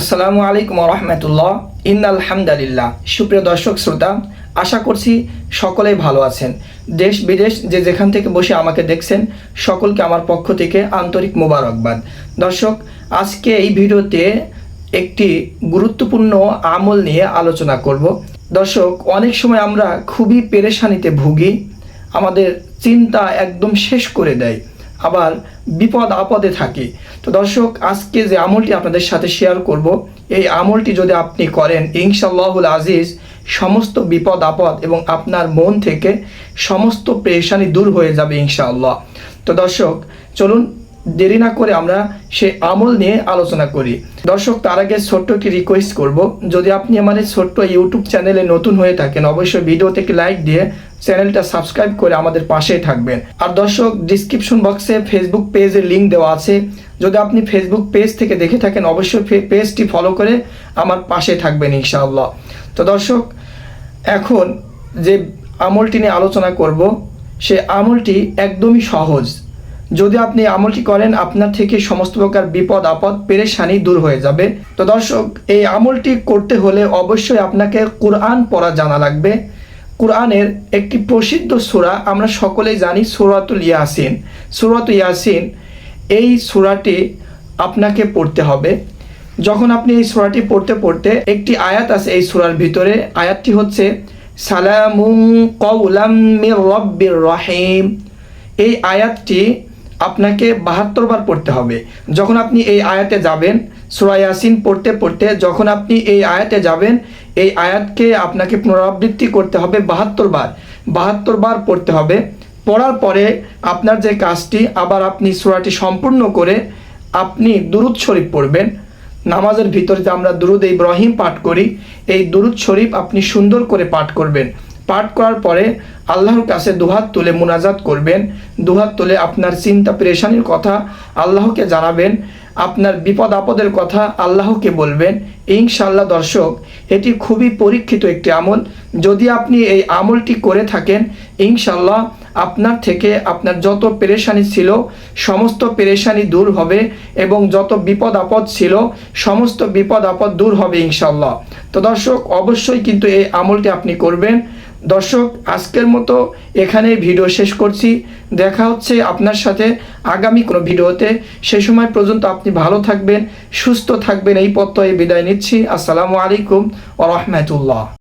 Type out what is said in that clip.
আসসালামু আলাইকুম রহমতুল্লাহ। ইন আলহামদুলিল্লাহ সুপ্রিয় দর্শক, শ্রোতা, আশা করছি সকলেই ভালো আছেন। দেশ বিদেশ যে যেখান থেকে বসে আমাকে দেখছেন, সকলকে আমার পক্ষ থেকে আন্তরিক মোবারকবাদ। দর্শক, আজকে এই ভিডিওতে একটি গুরুত্বপূর্ণ আমল নিয়ে আলোচনা করব। দর্শক, অনেক সময় আমরা খুবই পেরেশানিতে ভুগি, আমাদের চিন্তা একদম শেষ করে দেয়। আবার বিপদ আপদে থাকি। তো দর্শক, আজকে যে আমলটি আপনাদের সাথে শেয়ার করব, এই আমলটি যদি আপনি করেন ইনশাল্লাহুল আজিজ সমস্ত বিপদ আপদ এবং আপনার মন থেকে সমস্ত পেরেশানি দূর হয়ে যাবে ইনশাআল্লাহ। তো দর্শক, চলুন দেরি না করে আমরা সে আমল নিয়ে আলোচনা করি। দর্শক, তার আগে ছোট্ট একটি রিকোয়েস্ট করব। যদি আপনি আমার ছোট্ট ইউটিউব চ্যানেলে নতুন হয়ে থাকেন, অবশ্যই ভিডিওতে একটি লাইক দিয়ে চ্যানেলটা সাবস্ক্রাইব করে আমাদের পাশেই থাকবেন। আর দর্শক ডিসক্রিপশন বক্সে ফেসবুক পেজের লিঙ্ক দেওয়া আছে। যদি আপনি ফেসবুক পেজ থেকে দেখে থাকেন, অবশ্যই পেজটি ফলো করে আমার পাশে থাকবেন ইনশাআল্লাহ। তো দর্শক, এখন যে আমলটি নিয়ে আলোচনা করব, সে আমলটি একদমই সহজ। যদি আপনি আমলটি করেন, আপনার থেকে সমস্ত প্রকার বিপদ, আপদ, পেরেশানি দূর হয়ে যাবে। তো দর্শক, এই আমলটি করতে হলে অবশ্যই আপনাকে কোরআন পড়া জানা লাগবে। কোরআনের একটি প্রসিদ্ধ সুরা আমরা সকলেই জানি, সুরাতুল ইয়াসিন। সুরাত ইয়াসিন, এই সুরাটি আপনাকে পড়তে হবে। যখন আপনি এই সুরাটি পড়তে পড়তে একটি আয়াত আছে এই সুরার ভিতরে, আয়াতটি হচ্ছে সালামুম কৌলাম রহিম। এই আয়াতটি আপনাকে বাহাত্তর বার পড়তে হবে। যখন আপনি এই আয়াতে যাবেন, সূরা ইয়াসিন পড়তে পড়তে, যখন আপনি এই আয়াতে যাবেন, এই আয়াতকে আপনাকে পুনরাবৃত্তি করতে হবে বাহাত্তর বার। বাহাত্তর বার পড়তে হবে। পড়ার পরে আপনার যে কাজটি, আবার আপনি সূরাটি সম্পূর্ণ করে আপনি দুরুদ শরীফ পড়বেন। নামাজের ভিতরে যে আমরা দুরুদ ইব্রাহিম পাঠ করি, এই দুরুদ শরীফ আপনি সুন্দর করে পাঠ করবেন। পাঠ করার পরে আল্লাহর কাছে দুহাত তুলে মুনাজাত করবেন। দুহাত তুলে আপনার চিন্তা পেরেশানির কথা আল্লাহকে জানাবেন। আপনার বিপদ আপদের কথা আল্লাহকে বলবেন। ইনশাল্লাহ দর্শক, এটি খুবই পরীক্ষিত একটি আমল। যদি আপনি এই আমলটি করে থাকেন ইনশাল্লাহ আপনার থেকে আপনার যত পেরেশানি ছিল, সমস্ত পেরেশানি দূর হবে এবং যত বিপদ আপদ ছিল, সমস্ত বিপদ আপদ দূর হবে ইনশাল্লাহ তো দর্শক, অবশ্যই কিন্তু এই আমলটি আপনি করবেন। দর্শক, আজকের মতো এখানে ভিডিও শেষ করছি। দেখা হচ্ছে আপনার সাথে আগামী কোনো ভিডিওতে। সে সময় পর্যন্ত আপনি ভালো থাকবেন, সুস্থ থাকবেন। এই পত্রয়ে বিদায় নিচ্ছি। আসসালামু আলাইকুম ও রহমতুল্লাহ।